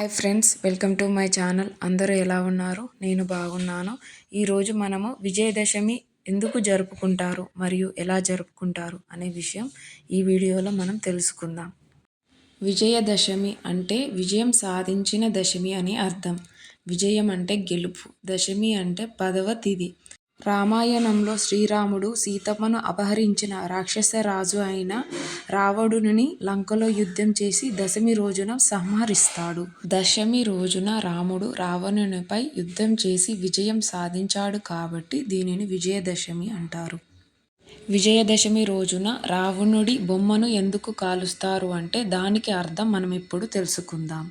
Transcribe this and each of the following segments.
Hi friends welcome to my channel. అందరూ ఎలా ఉన్నారు? నేను బాగున్నాను. ఈరోజు మనము విజయదశమి ఎందుకు జరుపుకుంటారు మరియు ఎలా జరుపుకుంటారు అనే విషయం ఈ వీడియోలో మనం తెలుసుకుందాం. విజయదశమి అంటే విజయం సాధించిన దశమి అని అర్థం. విజయం అంటే గెలుపు. దశమి అంటే పదవ తిథి. రామాయణంలో శ్రీరాముడు సీతమ్మను అపహరించిన రాక్షస రాజు అయిన రావణుని లంకలో యుద్ధం చేసి దశమి రోజున సంహరిస్తాడు. దశమి రోజున రాముడు రావణునిపై యుద్ధం చేసి విజయం సాధించాడు కాబట్టి దీనిని విజయదశమి అంటారు. విజయదశమి రోజున రావణుడి బొమ్మను ఎందుకు కాలుస్తారు అంటే దానికి అర్థం మనం ఇప్పుడు తెలుసుకుందాం.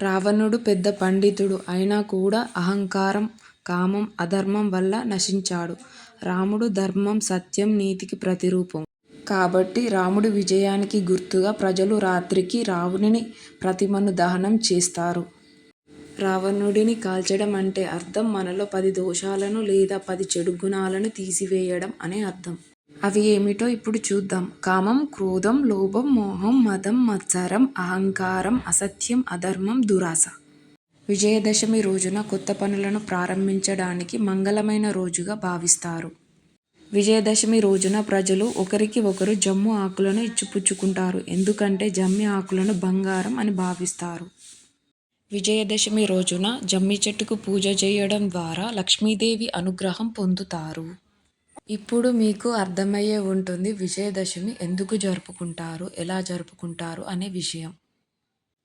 రావణుడు పెద్ద పండితుడు అయినా కూడా అహంకారం కామం అధర్మం వల్ల నశించాడు. రాముడు ధర్మం సత్యం నీతికి ప్రతిరూపం. కాబట్టి రాముడి విజయానికి గుర్తుగా ప్రజలు రాత్రికి రావణుని ప్రతిమను దహనం చేస్తారు. రావణుడిని కాల్చడం అంటే అర్థం మనలో పది దోషాలను లేదా పది చెడు గుణాలను తీసివేయడం అనే అర్థం. అవి ఏమిటో ఇప్పుడు చూద్దాం. కామం క్రోధం లోభం మోహం మదం మత్సరం అహంకారం అసత్యం అధర్మం దురాశ. విజయదశమి రోజున కొత్త పనులను ప్రారంభించడానికి మంగళమైన రోజుగా భావిస్తారు. విజయదశమి రోజున ప్రజలు ఒకరికి ఒకరు జమ్ము ఆకులను ఇచ్చిపుచ్చుకుంటారు. ఎందుకంటే జమ్మి ఆకులను బంగారం అని భావిస్తారు. విజయదశమి రోజున జమ్మి చెట్టుకు పూజ చేయడం ద్వారా లక్ష్మీదేవి అనుగ్రహం పొందుతారు. ఇప్పుడు మీకు అర్థమయ్యే ఉంటుంది విజయదశమి ఎందుకు జరుపుకుంటారు ఎలా జరుపుకుంటారు అనే విషయం.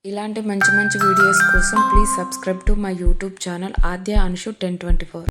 ఇలాంటి మంచి మంచి వీడియోస్ కోసం please subscribe to my YouTube channel Aadya Anushu ten twenty four